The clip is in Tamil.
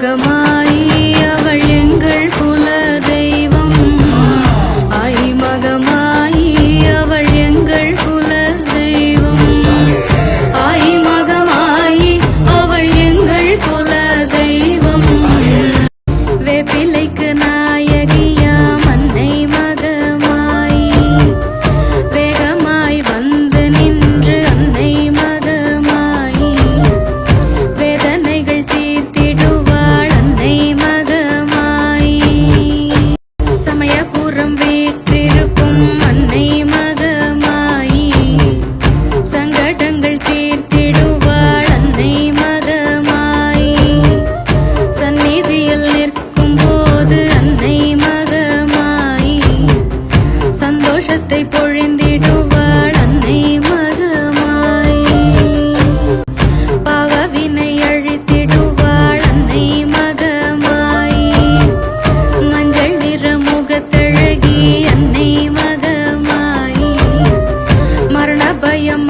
ah சந்தோஷத்தை பொழிந்திடுவாள் அன்னை மகமாய். பாவவினை அழித்திடுவாள் அன்னை மகமாய். மஞ்சள் நிற முகத்தழகி அன்னை மகமாய். மரண பயம்